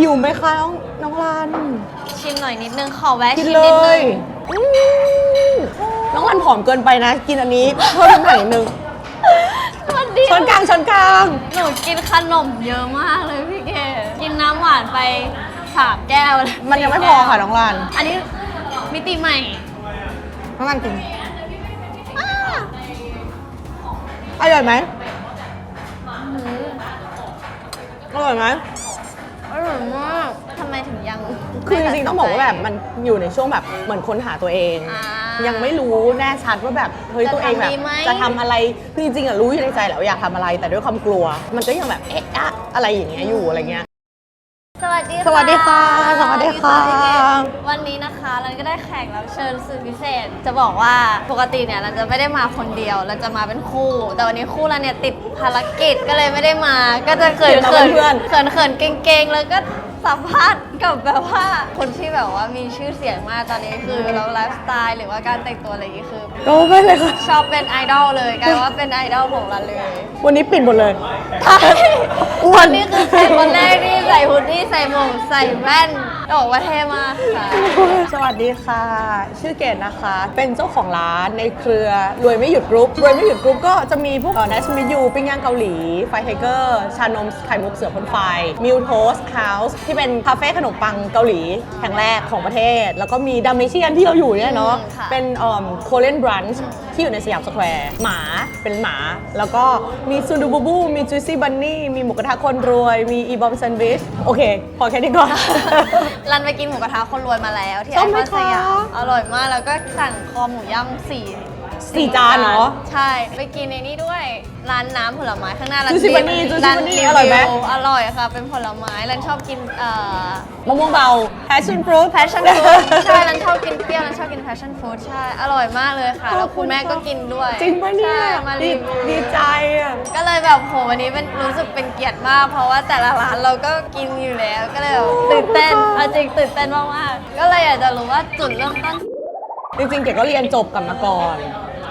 หิวไหมคะน้องน้องรันชิมหน่อยนิดนึงขอแวะกินชิมเลนิดนึยงอืมน้องรันผอมเกินไปนะ กินอันนี้เพิ่มน้ำหนักนิดนึงสวัสดีช้อนกลางช้อนกลาง หนูกินขนมเยอะมากเลยพี่เกดกินน้ำหวานไปสามแก้วเลยมันยังไม่พอค่ะน้องรันอันนี้มิติใหม่ น้องรันกินอร่อยไหมอร่อยไหมอ ร่อยมากทำไมถึงยังคือจริงๆต้องบอกว่าแบบมันอยู่ในช่วงแบบเหมือนค้นหาตัวเอง อ่า ยังไม่รู้แน่ชัดว่าแบบเฮ้ยจะตัวเองแบบทำดีไหม จะทำอะไรคือจริงๆอะรู้อยู่ในใจแหละว่าอยากทำอะไร แต่ด้วยความกลัว มันก็ยังแบบเอ๊ะอะอะไรอย่างเงี้ยอยู่อะไรเงี้ย สวัสดีสวัสดีค่ะสวัสดีค่ะ วันนี้นะคะเราก็ได้แขกรับเชิญสุดพิเศษ จะบอกว่าปกติเนี่ยเราจะไม่ได้มาคนเดียวเราจะมาเป็นคู่ แต่วันนี้คู่เราเนี่ยติดภารกิจก็เลยไม่ได้มา ก็จะเขินเห็นเขิแต่นเพื่อนเขินเขินเก่งๆแล้วก็สัมภาษณ์กับแบบว่าคนที่แบบว่ามีชื่อเสียงมากตอนนี้คือเราไลฟ์สไตล์หรือว่าการแต่งตัวอะไรอย่างงี้คือก็ไม่เลยค่ะชอบเป็นไอดอลเลยกลายว่าเป็นไอดอลของเราเลย วันนี้ปิดหมดเลยใช่ อ้วนวันนี้คือเป็นคนแรกที่ใส่ฮูดดี้ใส่หมวกใส่แว่นบอกว่าเท่มากค่ะสวัสดีค่ะ ชื่อเกดนะคะ เป็นเจ้าของร้านในเครือรวยไม่หยุดกรุ๊ปรวยไม่หยุดกรุ๊ปก็จะมีพวกนัชมิยูปิ้งย่างเกาหลี ไฟไทเกอร์ ชานมไข่มุกเสือพ่นไฟ มิวโทสเฮาส์ที่เป็นคาเฟ่ขนมปังเกาหลีแห่งแรกของประเทศ แล้วก็มีดัมเมเชียนที่เราอยู่เนี่ยเนาะอืมค่ะเป็นโคเรนบรันช์ ที่อยู่ในสยามสแควร์หมาเป็นหมา แล้วก็มีซูดูบูบู มีจูซี่บันนี่ มีหมูกระทะคนรวย มีอีบอมแซนด์วิช โอเค พอแค่นี้ก่อน รันไปกินหมูกระทะคนรวยมาแล้ว ที่ชไออบไหมคอนสยามคะอร่อยมากแล้วก็สั่งคอหมูย่ำสี่ สี่จานเหรอ ใช่ ไปกินในนี้ด้วย ร้านน้ำผลไม้ข้างหน้าร้านจูซี่บันนี่จูซี่ร้านบันนี่วิวอร่อยไหมอร่อยค่ะ เป็นผลไม้รันชอบกินเอ่อ มะม่วงเบา passion fruit passion fruit ใช่รันชอบกินเปรี้ยวรันชอบกิน passion fruit ใช่ อร่อยมากเลยค่ะแล้วคุณแม่ก็กินด้วยจริงปะเนี่ยใช่มาดีรีวิวดีใจอะ ก็เลยแบบโหวันนี้เป็นรู้สึกเป็นเกียรติมาก เพราะว่าแต่ละร้านเราก็กินอยู่แล้ว ก็เลยแบบตื่นเต้นเอาจริงตื่นเต้นมากๆก็เลยอยากจะรู้ว่าจุดเริ่มต้น จริงๆ เกดก็เรียนจบกลับมาก่อน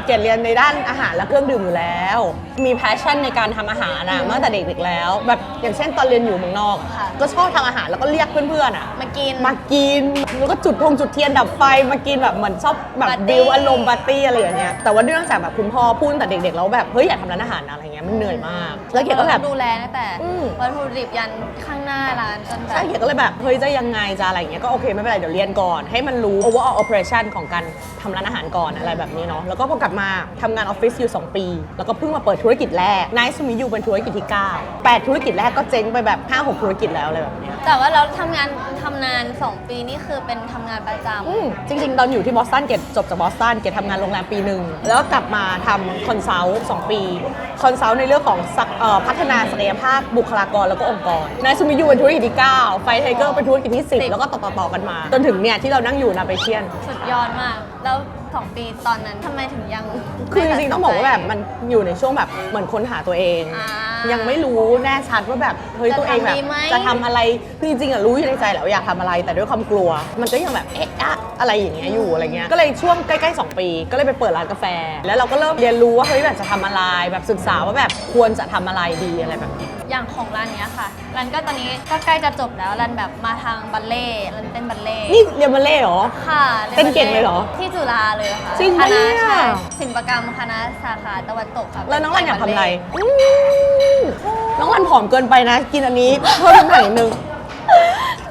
เกดเรียนในด้านอาหารและเครื่องดื่มอยู่แล้ว มี passion ในการทำอาหารนะตั้งแต่เด็กๆแล้ว แบบอย่างเช่นตอนเรียนอยู่เมืองนอกอะค่ะ ก็ชอบทำอาหารแล้วก็เรียกเพื่อนๆอะมากิน มากินแล้วก็จุดธงจุดเทียนดับไฟมากินแบบเหมือนชอบแบบปาร์ตี้ บิวอารมณ์ปาร์ตี้อะไรอย่างเงี้ยแต่ว่าเนื่องจากแบบคุณพ่อพูดตั้งแต่เด็กๆแล้วแบบเฮ้ยอยากทำร้านอาหารนะอะไรเงี้ยมันเหนื่อยมากแล้วเกดก็แบบ ดูแลตั้งแต่อืม วัตถุดิบยันข้างหน้าร้านจนแบใช่บ เกียก็เลยแบบ เฮ้ย จะยังไง จะอะไรอย่างเงี้ยก็โอเค ไม่เป็นไร เดี๋ยวเรียนก่อน ให้มันรู้ overall operation ของการทำร้านอาหารก่อนอะไรแบบนี้เนาะแล้วก็พอกลับมาทำงานออฟฟิศอยู่ 2 ปี แล้วก็เพิ่งมาเปิดธุรกิจแรก Nice to meet you เป็นธุรกิจที่ 9 8 ธุรกิจแรกก็เจ๊งไปแบบ5-6ธุรกิจแล้วอะไรแบบเนี้ยแต่ว่าเราทำงานทำนาน 2 ปีนี่คือเป็นทำงานประจำ อืมจริงๆ ตอนอยู่ที่บอสตันเกดจบจากบอสตันเกดทำงานโรงแรมปีหนึ่ง แล้วก็กลับมาทำคอนซัลท์สองปีคอนซัลท์ในเรื่องของศักเอ่อพัฒนาศักยภาพบุคลากรแล้วก็องค์กร Nice to meet you เป็นธุรกิจที่9ไฟไทเกอร์เป็นธุรกิจที่ 10 แล้วก็ต่อๆๆกันมา จนถึงเนี่ยที่เรานั่งอยู่นาเปเชียน สุดยอดมาก แล้ว 2 ปีตอนนั้นทำไมถึงยังคือจริงๆต้องบอกว่าแบบมันอยู่ในช่วงแบบเหมือนค้นหาตัวเองอ่ายังไม่รู้แน่ชัดว่าแบบเฮ้ยจะตัวเองแบบทำดีไหมจะทำอะไรคือจริงๆอะรู้อยู่ในใจแหละว่าอยากทำอะไร แต่ด้วยความกลัว มันก็ยังแบบเอ๊ะอะอะไรอย่างเงี้ยอยู่อะไรเงี้ยก็เลยช่วงใกล้ๆ 2 ปี ก็เลยไปเปิดร้านกาแฟ แล้วเราก็เริ่มเรียนรู้ว่าเฮ้ยแบบจะทำอะไรแบบศึกษาว่าแบบควรจะทำอะไรดีอะไรแบบนี้ อย่างของร้านเนี้ยค่ะร้านก็ตอนนี้ก็ใกล้จะจบแล้วร้านแบบมาทางบัลเล่ต์ร้านเต้นบัลเล่ต์นี่เรียนมาเล่เหรอ ค่ะเต้นเก่งเลยเหรอที่จุฬาเลยค่ะจริงคปะณะเนี่ย ใช่ศิลปกรรมคณะสาขาตะวันตกค่ะแล้วน้องรันอยากทำอะไรเต้นบัลเล่ต์อืมน้องรันผอมเกินไปนะ กินอันนี้เพิ่มน้ำหนักนิดนึง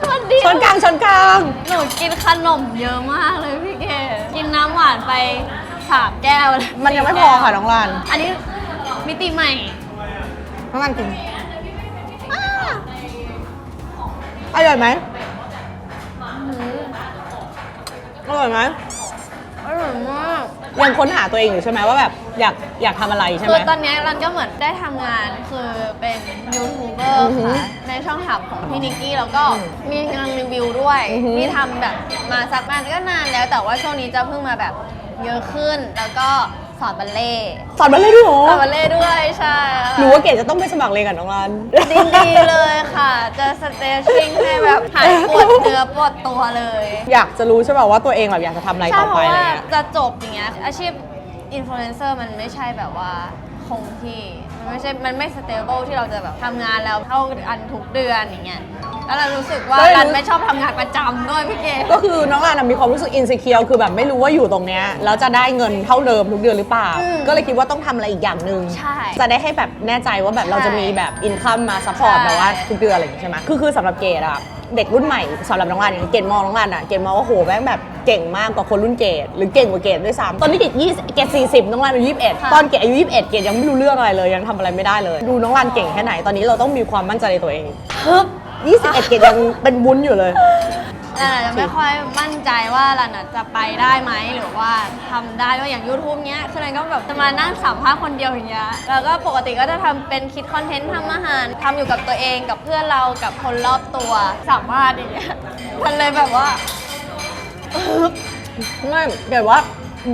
สวัสดีช้อนกลางช้อนกลาง หนูกินขนมเยอะมากเลยพี่เกดกินน้ำหวานไปสามแก้วเลยมันยังไม่พอค่ะน้องรันอันนี้มิติใหม่ น้องรันกิน อร่อยไหมอร่อยไหมอร่อยมาก ยังค้นหาตัวเองอยู่ใช่ไหมว่าแบบอยากอยากทำอะไรใช่ไหคืม อตอนเนี้ยรันก็เหมือนได้ทำงานคือเป็นยูทูบเบออืร์อหือค่ะในช่องถับของพี่นิกกี้แล้วก็อืมมีงานรีวิวด้วยอือหือ ที่ทำแบบมาสักนานก็นานแล้ว แต่ว่าช่วงนี้จะเพิ่งมาแบบเยอะขึ้น แล้วก็ส อนบัลเล่ต์สอนบัลเล่ต์ด้วยเหรอสอนบัลเล่ต์ด้วยใช่ค่ะหนูว่าเกดจะต้องไปสมัครเรียนกับน้องรัน ดีดีๆเลยค่ะ จะสเตชิ่งให้แบบหายปวดเนื้อปวดตัวเลยอยากจะรู้ใช่ป่ะว่าตัวเองแบบอยากจะทำอะไรใช่ต่อเพไปราะอะไรว่าเงี้ยจะจบอย่างเงี้ยอาชีพอินฟลูเอนเซอร์มันไม่ใช่แบบว่าคงที่ มันไม่ใช่ มันไม่สเตเบิลที่เราจะแบบทำงานแล้วเท่าอันทุกเดือนอย่างเงี้ย แล้วเรารู้สึกว่าก็เลยรู้รันไม่ชอบทำงานประจำด้วยพี่เกดก็คือน้องรันอะมีความรู้สึกอิน e ิเคียวคือแบบไม่รู้ว่าอยู่ตรงเนี้ยแล้วจะได้เงินเท่าเดิมทุกเดือนหรือเปล่าอืมก็เลยคิดว่าต้องทำอะไรอีกอย่างหนึ่งใช่ จะได้ให้แบบแน่ใจว่าแบบใช่เราจะมีแบบอินคัมมาซัพพอร์ตใช่ แบบว่าทุกเดือนอะไรอย่างงี้ใช่ไหมคือคือสำหรับเกดอะเด็กรุ่นใหม่สำหรับน้องรันอย่างเกดมองน้องรันอะเกดมองว่าโหแม่งแบบเก่งมากกว่าคนรุ่นเกดหรือเก่งกว่าเกดด้วยซ้ำตอนนี้เกดยี่เกดสี่สิบน้องรันอายุยี่สิบเอ็ดค่ะตอนเกดอายุยี่สิบเอ็ดเกดยังไม่รู้เรื่องอะไรเลยยังทำอะไรไม่ได้เลย ดูน้องรันเก่งแค่ไหนตอนนี้เราต้องมีความมั่นใจในตัวเอง ฮึบ ยี่สิบเอ็ดเกดยังเป็นวุ้นอยู่เลยรันอาจจะไม่ค่อยมั่นใจว่ารันอาจจะไปได้ไหมหรือว่าทำได้ด้วยอย่าง YouTube เนี้ยคือรันก็แบบจะมานั่งสัมภาษณ์คนเดียวอย่างเงี้ยแล้วก็ปกติก็จะทำเป็นคิดคอนเทนต์ทำอาหารทำอยู่กับตัวเองกับเพื่อนเรากับคนรอบตัวสัมภาษณ์อย่างเงี้ยมันเลยแบบว่า ไม่แบบว่า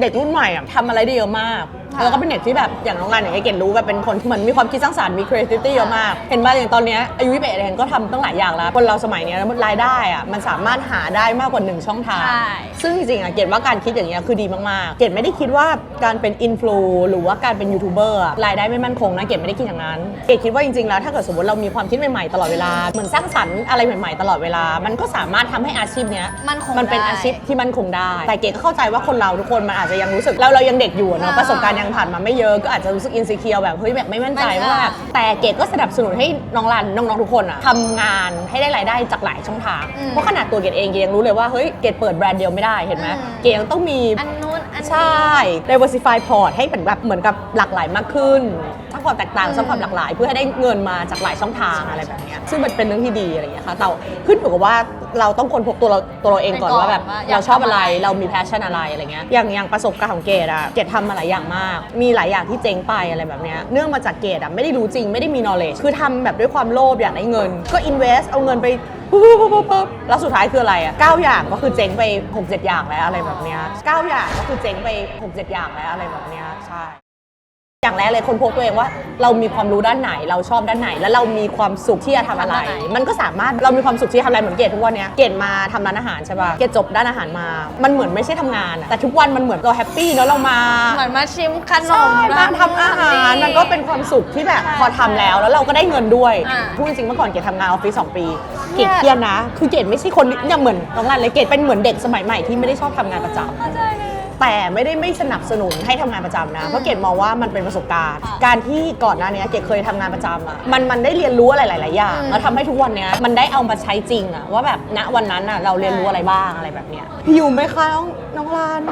เด็กรุ่นใหม่อะทำอะไรได้เยอะมากค่ะ แล้วก็เป็นเด็กที่แบบอย่างน้องรันอย่างเงี้ยเกดรู้แบบเป็นคนที่เหมือนมีความคิดสร้างสรรค์มี creativity เยอะมาก เห็นป่ะอย่างตอนเนี้ยอายุ21เองก็ทำตั้งหลายอย่างแล้ว คนเราสมัยเนี้ยรายได้อะมันสามารถหาได้มากกว่าหนึ่งช่องทาง ใช่ ซึ่งจริงๆอะเกดว่าการคิดอย่างเงี้ยคือดีมากๆ เกดไม่ได้คิดว่าการเป็นอินฟลูหรือว่าการเป็นยูทูบเบอร์อะรายได้ไม่มั่นคงนะ เกดไม่ได้คิดอย่างนั้น เกดคิดว่าจริงๆแล้วถ้าเกิดสมมติเรามีความคิดใหม่ๆตลอดเวลา เหมือนสร้างสรรค์อะไรใหม่ๆตลอดเวลา มันก็สามารถทำให้อาชีพเนี้ยมั่นคงมันเป็นได้ อาชีพที่มั่นคงได้ แต่เกดก็เข้าใจว่าคนเราทุกคนมันอาจจะยังรู้สึกเราเรายังเด็กอยู่อะเนาะอ่าประสบการณ์ยังผ่านมาไม่เยอะก็อาจจะรู้สึกอินสิเคียวแบบเฮ้ยแบบไม่มั่นใจไม่ว่าอะแต่เกดก็สนับสนุนให้น้องรันน้องๆทุกคนอะทำงานให้ได้รายได้จากหลายช่องทางอืมเพราะขนาดตัวเกดเองเกดยังรู้เลยว่าเฮ้ยเกดเปิดแบรนด์เดียวไม่ได้เห็นไหมอืม เกดยังต้องมี อันนู้นอันนี้ ใช่ diversify port ให้เป็นแบบเหมือนกับหลากหลายมากขึ้น สร้างความแตกต่างอืมสร้างความหลากหลาย เพื่อให้ได้เงินมาจากหลายช่องทางอะไรแบบเนี้ยซึ่งมันเป็นเรื่องที่ดีอะไรอย่างเงี้ยค่ะแต่ขึ้นอยู่กับว่าเราต้องค้นพบตัวเราตัวเราเองก่อนไปก่อนว่าแบบว่าอยากเราชอบอะไรทำอะไร เรามี passion อะไรอะไรเงี้ยอย่างอย่างประสบการณ์ของเกดอะเกดทำมาหลายอย่างมาก มีหลายอย่างที่เจ๊งไปอะไรแบบเนี้ยเนื่องมาจากเกดอะไม่ได้รู้จริงไม่ได้มี knowledge คือทำแบบด้วยความโลภอยากได้เงิน ก็ invest เอาเงินไปปุ๊บปุ๊บปุ๊บปุ๊บแล้วสุดท้ายคืออะไรอะเก้าอย่างก็คือเจ๊งไปหกเจ็ดอย่างแล้วอะไรแบบเนี้ยเก้าอย่างก็คือเจ๊งไปหกเจ็ดอย่างแล้วอะไรแบบเนี้ยใช่ อย่างแรกเลยคนพบตัวเองว่า เรามีความรู้ด้านไหนเราชอบด้านไหน แล้วเรามีความสุขที่จะทำอะไร ทำด้านไหน มันก็สามารถเรามีความสุขที่จะทำอะไรเหมือนเกดทุกวันเนี้ยเกดมาทำร้านอาหารใช่ป่ะเกดจบด้านอาหารมา มันเหมือนไม่ใช่ทำงานอะแต่ทุกวันมันเหมือนเราแฮปปี้เนาะเรามา เหมือนมาชิมขนใช่ม มาทำอาหารมันก็เป็นความสุขที่แบบใช่พอทำแล้วแล้วเราก็ได้เงินด้วยอ่าพูดจริงๆเมื่อก่อนเกดทำงานออฟฟิศสองปีเครีเกยด ดเครียดนะ คือเกดไม่ใช่คนอย่างเหมือนน้องรันเลยเกดเป็นเหมือนเด็กสมัยใหม่ที่ไม่ได้ชอบทำงานประจำ เข้าใจเลย แต่ไม่ได้ไม่สนับสนุนให้ทำงานประจำนะ เพราะเกดมองว่ามันเป็นประสบการณ์ค่ะการที่ก่อนหน้านี้เกดเคยทำงานประจำอะมันมันได้เรียนรู้อะไรหลาย ๆ อย่างอืมแล้วทำให้ทุกวันเนี้ยมันได้เอามาใช้จริงอะว่าแบบณวันนั้นอะเราเรียนรู้อะไรบ้างอะไรแบบเนี้ยพี่ยูไหมคะน้องน้องรัน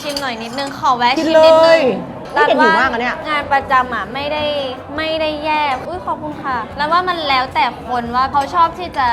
ชิมหน่อยนิดนึง ขอแวะกินชิมเลนิดนึย ง นี่เกดหิวมากอะเนี่ย งานประจำอะไม่ได้ไม่ได้แย่อุ้ยขอบคุณค่ะ แล้วว่ามันแล้วแต่คนว่าเขาชอบที่จะ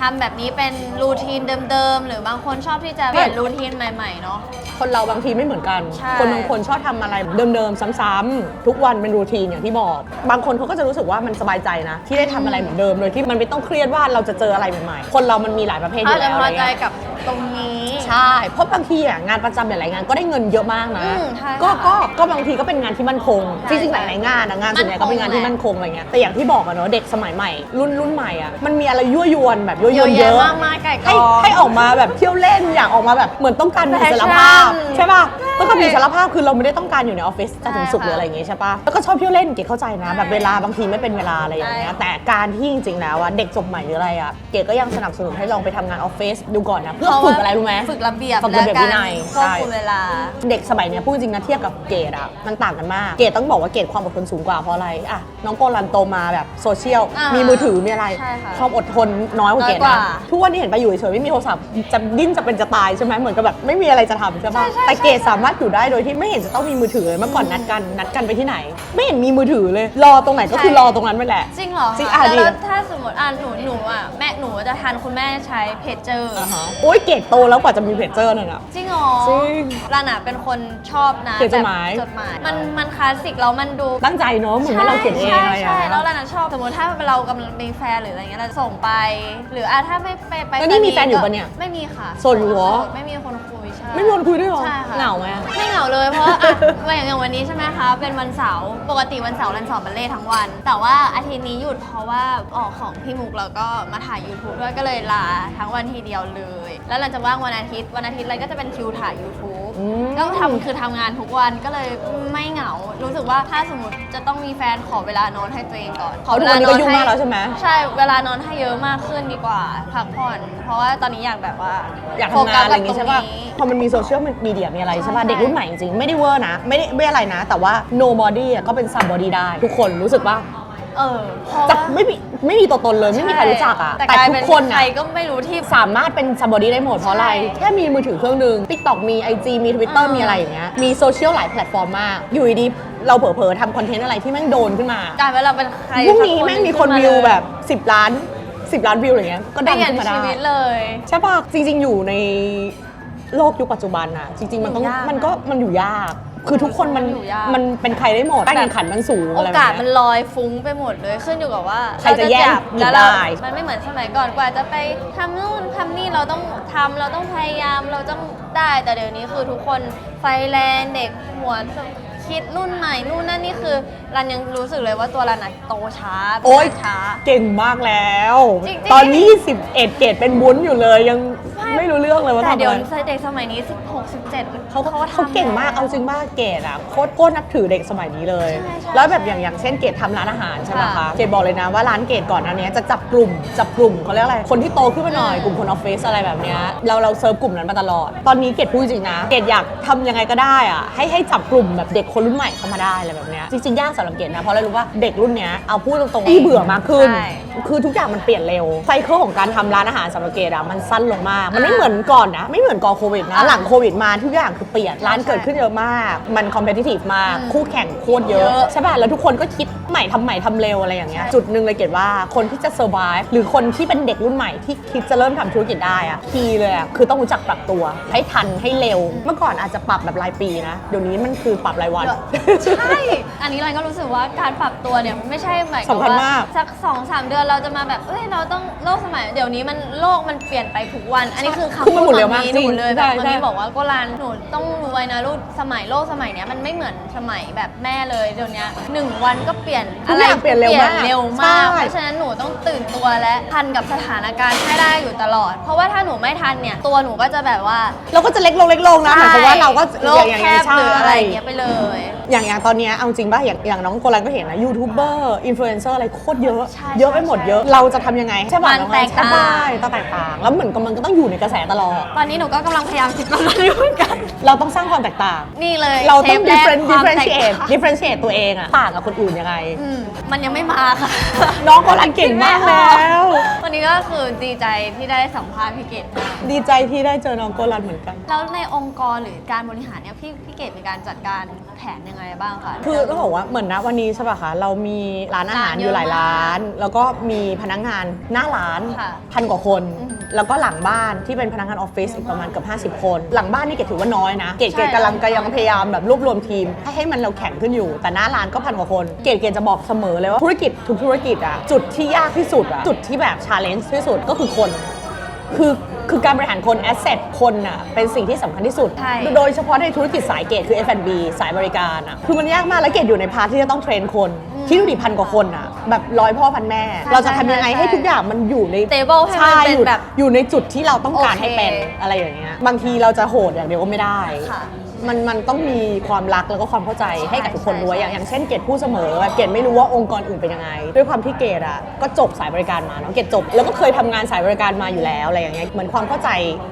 ทำแบบนี้เป็นรูทีนเดิมๆหรือบางคนชอบที่จะเปลี่ยนรูทีนใหม่ๆเนาะ คนเราบางทีไม่เหมือนกัน ใช่ คนบางคนชอบทำอะไรเดิมๆซ้ำๆทุกวันเป็นรูทีนอย่างที่บอก บางคนเขาก็จะรู้สึกว่ามันสบายใจนะ ที่ได้ทำอะไรเหมือนเดิมโดยที่มันไม่ต้องเครียดว่าเราจะเจออะไรใหม่ๆ คนเรามันมีหลายประเภทออาจยู่จะแล้วพอะอไรใจเงี้ยกับ ตรงนี้ ใช่ เพราะบางทีอะงานประจำหลายๆงานก็ได้เงินเยอะมากนะ อืมใช่ก็ค่ะก็ก็บางทีก็เป็นงานที่มั่นคง ใช่จริงๆหลายๆงานอะงานส่วนใหญ่ก็เป็นงานที่มั่มั่นนคคงงอะไรเงี้ยแต่อย่างที่บอกอะเนาะเด็กสมัยใหม่ รุ่นรุ่นใหม่อะมันมีอะไรยั่วยวนแบบยั่วยวนเยเยอะอะแยะมากมายไก่กให้องให้ออกมาแบบเที่ยวเล่นอยากออกมาแบบเหมือนต้องการมีอิสรภาพ Passion ใช่ป่ะใช่ต้องการมีอิสรภาพคือเราไม่ได้ต้องการอยู่ในออฟฟิศจันทร์ถึงศุกร์ใช่หรือค่ะอะไรอย่างงี้ใช่ป่ะแล้วก็ชอบเที่ยวเล่นเกดเข้าใจนะใช่แบบเวลาบางทีไม่เป็นเวลาอะไรอย่างเงี้ย ใช่ แต่การที่จริงๆแล้วอะเด็กจบใหม่หรืออะไรอะเกดก็ยังสนับสนุนให้ลองไปทำงานออฟฟิศดูก่อนนะเพื่อฝึกอะไรรู้ไหมฝึกระเบียบฝึกระเบียบวินัยและการควบใช่คุมเวลา เด็กสมัยเนี้ยพูดจริงนะเทียบกับเกดอะมันต่างกันมาก เกดต้องบอกว่าเกดความอดทนสูงกว่าเพราะอะไรอะน้องโกลันโตมาแบบโซเชียล อ่ามีมีมือถือมีอะไร ใช่ค่ะความอดทนน้อยกว่าเกดน้อยกว่านะทุกวันนี้เห็นไปอยู่เฉยๆไม่มีโทรศัพท์จะดิ้นจะเป็นจะตายใช่ไหมเหมือนกับแบบไม่มีอะไรจะทำใช่ปะใช่ใช่ แต่เกดสามารถอยู่ได้โดยที่ไม่เห็นจะต้องมีมือถือเลยเมื่อก่อนนัดกันนัดกันไปที่ไหน ไม่เห็นมีมือถือเลย รอตรงไหนก็คือรอตรงนั้นไปแหละ จริงเหรอจริงคะอะแล้วดีแล้วถ้าสมมติอะหนูหนูอะแม่หนูจะทันคุณแม่ใช้เพจเจอร์อ่าฮะโอ้ยเกดโตแล้วกว่าจะมีเพจเจอร์นั่นอะ จริงเหรอจริงรันอะเป็นคนชอบนะเขียนจดหมาย แบบจดหมาย มันมันคลาสสิกแล้วมันดูตั้งใจเนอะเหมือนว่าเราเขียนเองใช่อะไรอย่างใช่เงี้ยแล้วรันอะชอบ สมมติถ้าเรากำลังมีแฟนหรืออะไรเงี้ยเราจะส่งไป หรืออะถ้าไม่ไปไปแล้วนี่มีแฟนอยู่ก็ปะเนี่ยไม่มีค่ะโสดอยู่เหรอ โสดไม่มีคนคุย ใช่ไม่มีคนคุยด้วยเหรอใช่ค่ะเหงาไหม ไม่เหงาเลยเพราะว่าอะอย่างอย่างวันนี้ใช่ไหมคะ เป็นวันเสาร์ปกติวันเสาร์รันสอนบัลเล่ต์ทั้งวัน แต่ว่าอาทิตย์นี้หยุดเพราะว่าออกของพี่มุกแล้วก็มาถ่าย YouTube ด้วยก็เลยลาทั้งวันทีเดียวเลย แล้วหลังจากว่างวันอาทิตย์วันอาทิตย์อะไรก็จะเป็นคิวถ่าย YouTube อืม ก็ทำคือทำงานทุกวันก็เลยไม่เหงา รู้สึกว่าถ้าสมมติจะต้องมีแฟนขอเวลานอนให้ตัวเองก่อนเพราะทุกวันนี้ก็ยุ่งมากแล้วใช่ไหมใช่เวลานอนให้เยอะมากขึ้นดีกว่าพักผ่อน เพราะว่าตอนนี้อยากแบบว่าอยากทำงานอะไรอย่างงี้ใช่ป่ะ โฟกัสกับตรงนี้ พอมันมีโซเชียลมีเดียมีอะไรใช่ป่ะ ใช่ เด็กรุ่นใหม่จริงๆ ไม่ได้เวอร์นะ ไม่ได้ไม่อะไรนะ แต่ว่า no body อะก็เป็น sub body ได้ ทุกคนรู้สึกว่า เออเพราะจะว่าไม่มีไม่มีตัวตนเลยไม่มีใครรู้จักอะแต่กลายทุเป็กนคนใครอะก็ไม่รู้ที่ สามารถเป็น sub body ได้หมดเพราะอะไร ใช่แค่มีมือถือเครื่องหนึง TikTok มี IG มี Twitter อ่ามี มีอะไรอย่างเงี้ยมีโซเชียลหลายแพลตฟอร์มมาก อยู่ดีๆเราเผลอๆทำคอนเทนต์อะไรที่แม่งโดนขึ้นมา กลายเป็นเราเป็นใครพรุ่งนี้สักแม่งมีคนขึ้าวิวเลยแบบ 10 ล้าน 10 ล้านวิวอะไรเงี้ยก็เปดังลี่ยนขึ้นมาชีได้วิตเลย ใช่ป่ะจริง ๆ อยู่ในโลกยุคปัจจุบันน่ะจริง ๆ มันต้องอยู่ยากมันก็มันอยู่ยาก คือทุกคนมันมันอยู่ยาก มันเป็นใครได้หมดการแข่งขันมันสูงโออะไรแบบกาสมัเนี้นยลอยฟุ้งไปหมดเลยขึ้นอยู่กับว่าใครจะแย่งจับหยิบแล้วเราได้ มันไม่เหมือนสมัยก่อนกว่าจะไปทำนู่นทำนี่เราต้องทำเราต้องพยายามเราต้องได้แต่เดี๋ยวนี้คือทุกคนไฟแรงเด็กหัวคิดรุ่นใหม่นู่นนั่นนี่คือรันยังรู้สึกเลยว่าตัวรันอะโตช้าโอ๊ย ช้า เก่งมากแล้ว จริงๆ ตอนนี้11เกรดเป็นบุญอยู่เลยยัง ไม่รู้เรื่องเลยว่าแต่ทำเดี๋ยวอะไรเด็กสมัยนี้ 16 17เขาเขาเขาทำ เก่งมากแล้วเอาจริงมากเกดอะโคตรโคตรนับถือเด็กสมัยนี้เลย ใช่ใช่แล้วแบบใช่อย่างอย่างเช่นเกดทำร้านอาหารใช่ไหมคะค่ะเกดบอกเลยนะว่าร้านเกดก่อนอันเนี้ยจะจับกลุ่มจับกลุ่มเขาเรียกอะไรคนที่โตขึ้นมาหน่อยอืม กลุ่มคนออฟฟิศอะไรแบบเนี้ยเราเราเซิร์ฟกลุ่มนั้นมาตลอด ตอนนี้เกดพูดจริงนะเกดอยากทำยังไงก็ได้อะให้ให้จับกลุ่มแบบเด็กคนรุ่นใหม่เข้ามาได้อะไรแบบเนี้ยจริงๆยากสำหรับเกดนะเพราะอะไรรู้ว่าเด็กรุ่นเนี้ยเอาพูดตรงๆที่เบื่อมากขึ้น ใช่ คือทุกอย่างมันเปลี่ยนเร็วไซเคิลของการทำร้านอาหารสำหรับเกดอะมันสั้นลงมากมันไม่อ่าเหมือนก่อนนะ ไม่เหมือนก่อนโควิดนะอ่าหลังโควิดมาทุกอย่างคือเปลี่ยน ร้านเกิดขึ้นเยอะมาก มันคอมเพติทีฟมากอืมคู่แข่งโคตรเยอะเยอะ ใช่ป่ะ แล้วทุกคนก็คิดใหม่ทำใหม่ทำเร็วอะไรอย่างเงี้ยใช่จุดหนึ่งเลยเกดว่าคนที่จะ survive หรือคนที่เป็นเด็กรุ่นใหม่ที่คิดจะเริ่มทำธุรกิจได้อะคีย์เลยอะคือต้องรู้จักปรับตัว ให้ทันให้เร็ว เมื่อก่อนอาจจะปรับแบบรายปีนะ เดี๋ยวนี้มันคือปรับรายวัน ใช่ อันนี้เราก็รู้สึกว่าการปรับตัวเนี่ยมันไม่ใช่หมายความสำคัญว่ามากสักสองสามเดือนเราจะมาแบบเอ้ยเราต้องโลกสมัย เดี๋ยวนี้มันโลกมันเปลี่ยนไปทุกวันอันนี้คือคำคือมันหมุนเร็วขมาอกงจริงหนูเลยใช่แบบมันใช่ มีบอกว่าโกลันหนูต้องรู้ไว้นะลูกสมัยโลกสมัยเนี้ยมันไม่เหมือนสมัยแบบแม่เลยเดี๋ยวนี้หนึ่งวันก็เปลี่ยนทุกอย่างเปลี่ยนเร็วมากเร็วใช่มากเพราะฉะนั้นหนูต้องตื่นตัวและทันกับสถานการณ์ให้ได้อยู่ตลอด เพราะว่าถ้าหนูไม่ทันเนี่ยตัวหนูก็จะแบบว่าเราก็จะเล็กลงเล็กลงนะหมายความว่าเราก็โลอกย่างแคอย่างบหรืออะไรใช่อย่างเงี้ยไปเลย อย่างอย่างตอนเนี้ยเอาจริงป่ะอย่างอย่างน้องโกลันก็เห็นนะยูทูบเบอร์อินฟลูเอนเซอร์อะไรโคตรเยอะ ใช่เยอะไปหมดใช่เยอะ เราจะทำยังไง ใช่ป่ะมันน้องแตกต่าง ใช่ต้องแตกต่าง แล้วเหมือนกับมันก็ต้องอยู่ในกระแสตลอด ตอนนี้หนูก็กำลังพยายามคิดประมาณนี้เหมือนกัน เราต้องสร้างความแตกต่าง นี่เลยเราต้อง ทปแรก different ความแตก differentiate ต่าง differentiate ตัวเองอะต่างกับคนอื่นยังไง อืมมันยังไม่มาค่ะน้องโกลันเก่งมากแล้ว วันนี้ก็คือดีใจที่ได้สัมภาษณ์พี่เกดมากดีใจที่ได้เจอน้องโกลันเหมือนกัน แล้วในองค์กรหรือการบริหารเนี่ยพี่พี่เกดมีการจัดการแผ นยังไงบ้างคะคือต้องบอกว่าเหมือนนะวันนี้ใช่ป่ะคะเรามีร้านอาหารร้านอเยอะยู่หลายร้านมากแล้วก็มีพนักงานหน้าร้านค่ะพันกว่าคนอืมแล้วก็หลังบ้านที่เป็นพนักงานออฟฟิศอีกประมาณเกือบ50 คน หลังบ้านนี่เกดถือว่าน้อยนะ เกดใช่เกดกำลังกำลังพยายามแบบรวบรวมทีม ให้ให้มันเราแข่งขึ้นอยู่ แต่หน้าร้านก็พันกว่าคน เกดเกดจะบอกเสมอเลยว่าธุรกิจทุกธุรกิจอะจุดที่ยากที่สุดอะจุดที่แบบชาเลนจ์ที่สุดก็คือคน คือ คือการบริหารคนแอสเซทคนน่ะเป็นสิ่งที่สำคัญที่สุด ใช่ โดยเฉพาะในธุรกิจสายเกตคือ F&B สายบริการอะคือมันยากมากแล้วเกตอยู่ในพาร์ทที่จะต้องเทรนคนอืมที่ดูดิพันกว่าคนอะแบบร้อยพ่อพันแม่ใช่เราจะทำยังไงใช่ให้ทุกอย่างมันอยู่ใน Stable ให้มันเป็นอยู่แบบอยู่ในจุดที่เราต้องการโอเคให้เป็นอะไรอย่างเงี้ยบางทีเราจะโหดอย่างเดียวก็ไม่ได้ ค่ะ มันมันต้องมีความรักแล้วก็ความเข้าใจใช่ให้กับทุกคนด้วยใช่อย่างอย่างเช่นเกดพูดเสมอแบบเกดไม่รู้ว่าองค์กรอื่นเป็นยังไง ด้วยความที่เกดอะก็จบสายบริการมาเนาะเกดจบ แล้วก็เคยทำงานสายบริการมาอยู่แล้วอะไรอย่างเงี้ยเหมือนความเข้าใจ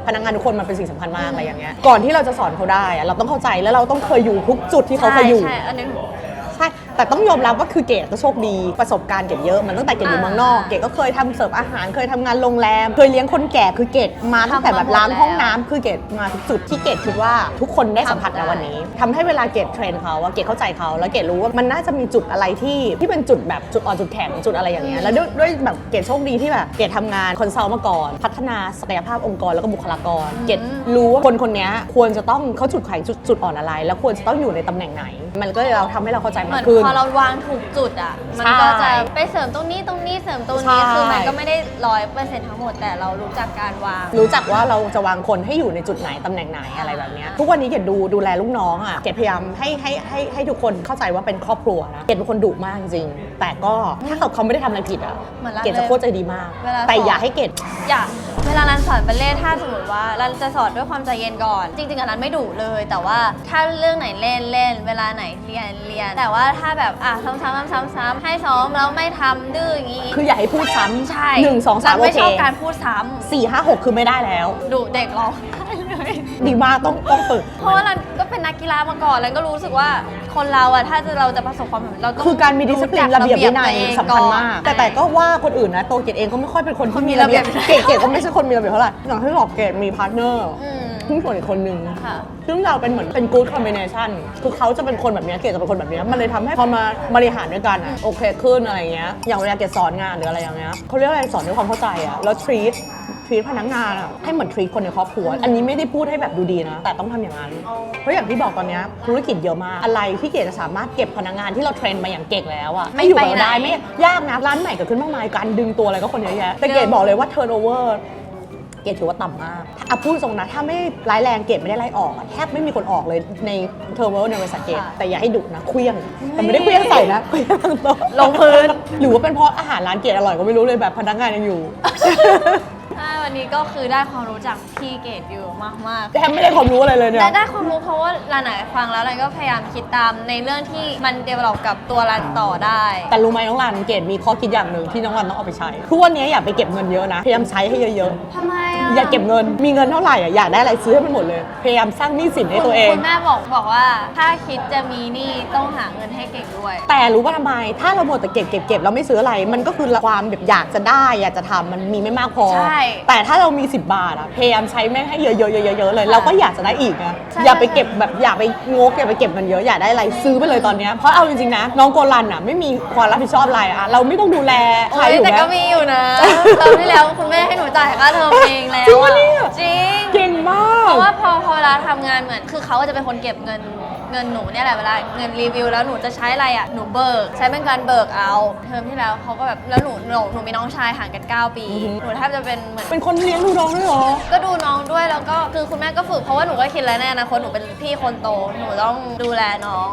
พนักงานทุกคนมันเป็นสิ่งสำคัญมากอะไรอย่างเงี้ยก่อนที่เราจะสอนเขาได้อะเราต้องเข้าใจแล้วเราต้องเคยอยู่ทุกจุดที่เขาเคยอยู่ใช่ใช่อันนี้หนูใช่ แต่ต้องยอมรับว่าคือเกดก็โชคดีประสบการณ์เกดเยอะมันตั้งแต่เกดอยู่อ่าเมืองนอก เกดก็เคยทำเสิร์ฟอาหารเคยทำงานโรงแรม เคยเลี้ยงคนแก่คือเกดมาตั้งแต่แบบล้างห้องน้ำคือเกดมาทุกจุดที่เกดคิดว่าทุกคนได้สัมผัสในวันนี้ทำให้เวลาเกดเทรนเขาว่าเกดเข้าใจเขาแล้วเกดรู้ว่ามันน่าจะมีจุดอะไรที่ที่เป็นจุดแบบจุดอ่อนจุดแข็งจุดอะไรอย่างเงี้ยแล้วด้วยด้วยแบบเกดโชคดีที่แบบเกดทำงานคอนซัลท์มาก่อน พัฒนาศักยภาพองค์กรแล้วก็บุคลากร เกดรู้ว่าคนคนนี้ควรจะต้องเขาจุดแข็งจุดจุดอ่อนอะไร แล้วควรจะต้องอยู่ในตำแหน่งไหน มันก็เลยเราทำให้เราเข้าใจเหมืมาอกนขึ้นพอเราวางถูกจุดอะ มันใช่ก็จะไปเสริมตรงนี้ตรงนี้เสริมตรงนี้ใช่ คือมันก็ไม่ได้ร้อยเปอร์เซ็นต์ทั้งหมดแต่เรารู้จักการวาง รู้จักว่าเราจะวางคนให้อยู่ในจุดไหน ตำแหน่งไหนอะไรแบบเนี้ยทุกวันนี้เกดดูดูแลลูกน้องอะเกดพยายามให้ให้ให้ให้ทุกคนเข้าใจว่าเป็นครอบครัวนะเกดเป็นคนดุมากจริงๆแต่ก็ถ้าเขาเขาไม่ได้ทำอะไรผิดอะเหมือนรักเกดจะเลยโคตรใจดีมาก เวลาแต่สอนอย่าให้เกด อย่า เวลารันสอนบัลเล่ต์ถ้าสมมติว่ารันจะสอนด้วยความใจเย็นก่อน จริงๆอะรันไม่ดุเลย แต่ว่าถ้าเรื่องไหนเล่นเล่น เวลาไหนเรียนเรียน แต่ว่าถ้าแบบอะซ้ำๆซ้ำๆซ้ำๆให้ซ้อมแล้วไม่ทำดื้ออย่างงี้คืออย่าให้พูดซ้ำใช่หนึ่งสองสามรันโอไม่เคชอบการพูดซ้สี่ห้าหกคือไม่ได้แล้วำดุเด็กร้องไห้ เลยดีมากต้องต้องฝึก เพราะว่ารันก็เป็นนักกีฬามาก่อนรันก็รู้สึกว่าคนเราอะถ้าจะเราจะประสบความสำเร็จเราต้องคือการมีดิสซิ p ลินระเบียบวินัยตัวเองสำคัญมากอนแต่แต่ก็ว่าคนอื่นนะตัวเกดเองก็ไม่ค่อยเป็นคนคนที่มีมีระเบียบระเบียบเกดเกดก็ไม่ใช่คนมีระเบียบเท่าไหร่อย่างที่บอกเกดมีพาร์ทเนอร์อืมหุ้นส่วนอีกคนนึงค่ะซึ่งเราเป็นเหมือนเป็น good combination คือเขาจะเป็นคนแบบเนี้ยเกดจะเป็นคนแบบเนี้ยมันเลยทำให้พอมาบริหารด้วยกันอะโอเคขึ้นอะไรเงี้ยอย่างเวลาเกดสอนงานหรืออะไรอย่างเงี้ยเขาเรียกอะไรสอนด้วยความเข้าใจอะแล้ว treat treat พนักงานอะให้เหมือน treat คนในครอบครัว อันนี้ไม่ได้พูดให้แบบดูดีนะ แต่ต้องทำอย่างนั้น เพราะอย่างที่บอกตอนเนี้ยธุรกิจเยอะมาก อะไรที่เกดจะสามารถเก็บพนักงานที่เราเทรนมาอย่างเก่งแล้วอะไม่ให้อยู่กับไปเราไหนได้ไม่ยากนะร้านใหม่เกิดขึ้นมากมายการดึงตัวอะไรก็คนเยอะแยะแต่เกดบอกเลยว่า turnover เกดถือว่าต่ำมากอะพูดตรงนะ ถ้าไม่ร้ายแรงเกดไม่ได้ไล่ออกอะแทบไม่มีคนออกเลยในเทอร์เวลในบริษัทเกดค่ะแต่อย่าให้ดุนะเคลี้ยง แต่ไม่ได้เคลี้ยงใส่นะเคลี้ยงทั้งโต๊ะลงพื้น หรือว่าเป็นเพราะอาหารร้านเกดอร่อยก็ไม่รู้เลยแบบพนักงานยังอยู่ ใช่วันนี้ก็คือได้ความรู้จากพี่เกดอยู่มากๆแทบไม่ได้ความรู้อะไรเลยเนี่ยได้ได้ความรู้เพราะว่ารันไหนฟังแล้วรันก็พยายามคิดตามในเรื่องที่มันเดเวลลอปกับตัวรันต่อได้ แต่รู้ไหมน้องรันเกดมีข้อคิดอย่างหนึ่งที่น้องรันต้องเอาไปใช้ทุกวันนี้อย่าไปเก็บเงินเยอะนะ พยายามใช้ให้เยอะทำไมอะๆ อย่าเก็บเงิน มีเงินเท่าไหร่อะอยากได้อะไรซื้อให้มันหมดเลย พยายามสร้างหนี้สินให้ตัวเอง คุณแม่บอกบอกว่า ถ้าคิดจะมีหนี่ต้องหาเงินให้เก่งด้วย แต่รู้ว่าทำไม ถ้าเราหมดแต่เก็บเก็บเก็บแล้วไม่ซื้ออะไร มันก็คือความแบบอยากจะได้ อยากจะทำมันมีไม่มากพอ ใช่แต่ถ้าเรามี 10 บาทอะพยายามใช้แม่งให้เยอะๆเยอะๆเยอะๆเลยค่ะเราก็อยากจะได้อีกนะใช่อย่าไปเก็บแบบอย่าไปงกอย่าไปเก็บมันเยอะอยากได้อะไรซื้อไปเลยตอนเนี้ยเพราะเอาจริงๆนะน้องโกลันอะไม่มีความรับผิดชอบอะไรอะเราไม่ต้องดูแลใครโอ้ยถูกแต่ไหมก็มีอยู่นะเทอมที่แล้วคุณแม่ให้หนูจ่ายค่าเทอมเองแล้วจริงปะเนี่ย จริง เก่งมาเพก ราะว่าพอพอเวลาทำงานเหมือน คือเขาจะเป็นคนเก็บเงิน เงินหนูเนี่ยแหละเวลาเงินรีวิวแล้วหนูจะใช้อะไรอะหนูเบิก ใช้เป็นการเบิกเอา เทอมที่แล้วเขาก็แบบแล้วหนูหนูหนูมีน้องชายห่างกัน 9 ปี อือฮึหนูแทบจะเป็นเหมือน เป็นคนเลี้ยงดูน้องด้วยเหรอ ก็ดูน้องด้วยแล้วก็คือคุณแม่ก็ฝึกเพราะว่าหนูก็คิดแล้วในอนาคตหนูเป็นพี่คนโต หนูต้องดูแลน้อง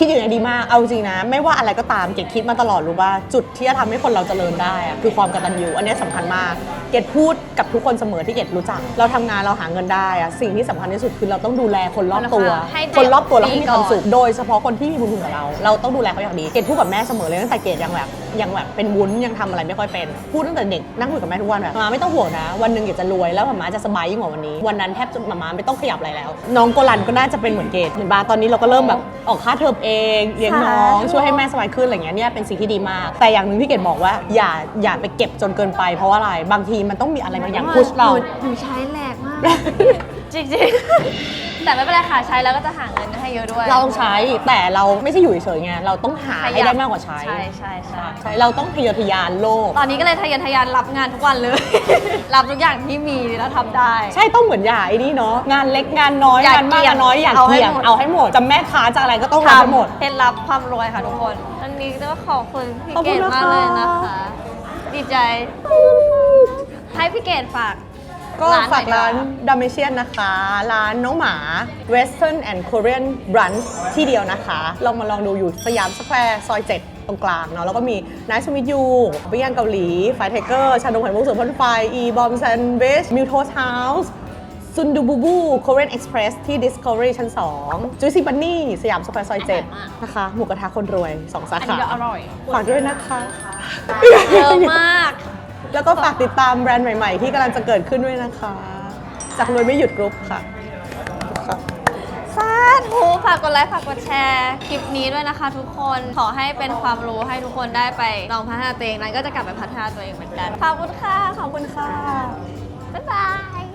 คิดอย่างนี้ดีมาก เอาจริงนะ ไม่ว่าอะไรก็ตามเกดคิดมาตลอดรู้ว่าจุดที่จะทำให้คนเราเจริญได้อะคือความกตัญญูอันนี้สำคัญมาก เกดพูดกับทุกคนเสมอที่เกดรู้จัก เราทำงานเราหาเงินได้อะสิ่งที่สำคัญที่สุดคือเราต้องดูแลคนรอบตัวให้คนรอบตัวเราให้มีความดีก่อนสุขโดยเฉพาะคนที่มีบุญคุณกับเรา เราต้องดูแลเขาอย่างดี เกดพูดกับแม่เสมอเลยตั้งแต่เกดยังแบบยังแบบเป็นวุ้นยังทำอะไรไม่ค่อยเป็น พูดตั้งแต่เด็กนั่งคุยกับแม่ทุกวันแบบมาไม่ต้องห่วงนะ วันหนึ่งเกดจะรวยแล้วมาจะสบายยิ่งกว่าวันนี้ วันนั้นแทบจะมาไม่ต้องขยับอะไรแล้ว น้องโกลันก็น่าจะเป็นเหมือนเกดเหมือนบาตอนนี้เราก็เริ่มแบบออกค่าเทอมเองเลี้ยงน้องสาธุช่วยให้แม่สบายขึ้นอะไรเงี้ยเนี่ยเป็นสิ่งที่ดีมาก แต่อย่างหนึ่งที่เกดบอกว่าอย่าอย่าไปเก็บจนเกินไปเพราะว่าอะไรบางทีมันต้องมีอะไรบางอย่างพุชเราหนูหนูใช้แหลกมากจริงๆ แต่ไม่เป็นไรค่ะใช้แล้วก็จะหาเงินให้เยอะด้วย เราต้องใช้แต่เราไม่ใช่อยู่เฉยๆไงเราต้องหาให้ได้มากกว่าใช้ ใช่ใช่ใช่ใช่เราต้องทะเยอทะยานโลก ตอนนี้ก็เลยทะเยอทะยานรับงานทุกวันเลย รับทุกอย่างที่มีแล้วทำได้ ใช่ต้องเหมือนอย่าไอ้นี่เนาะงานเล็กงานน้อยอย่างานมากเกี่ยงงานน้อยอยากเอาให้เกี่ยงหมด เอาให้หมดจะแม่ค้าจะอะไรก็ต้องรับให้หมด เคล็ดลับความรวยค่ะทุกคนอันนี้ก็ขอบคุณพี่ขอบเกคุณดนะคะมากเลยนะคะ ดีใจ ให้พี่เกดฝาก ก็ร้านหน่อยฝากร้านดีกว่ดามเชียนนะคะ ร้านน้องหมา Western and Korean Brunch ที่เดียวนะคะ ลองมาลองดูอยู่สยามสแควร์ซอย 7 ตรงกลางเนาะแล้วก็มีน c e ชมิยูปิ้งย่างเกาหลีไฟไทเกอร์ ชานมไข่มุกเสือพ่นไฟ อีบอมแซนด์วิชมิวโทสเฮาส์ซุนดูบูบู Korean Express ที่ Discovery ชั้น2 Juicy Bunny สยามสแควร์ซอย7นะคะ หมูกระทะคนรวย 2 สาอันนี้ขาก็อร่อยฝากด้วยนะคะ เยอะมาก แล้วก็ฝากติดตามแบรนด์ใหม่ๆ ที่กำลังจะเกิดขึ้นด้วยนะคะ จากรวยไม่หยุดกรุ๊ปค่ะค่ะ สาธุฝากกดไลค์ฝากกดแชร์คลิปนี้ด้วยนะคะ ทุกคนขอให้เป็นความรู้ให้ทุกคนได้ไปลองพัฒนาตัวเองนั้นก็จะกลับไปพัฒนาตัวเองเหมือนกันขอบคุณค่ะขอบคุณค่ะบ๊ายบาย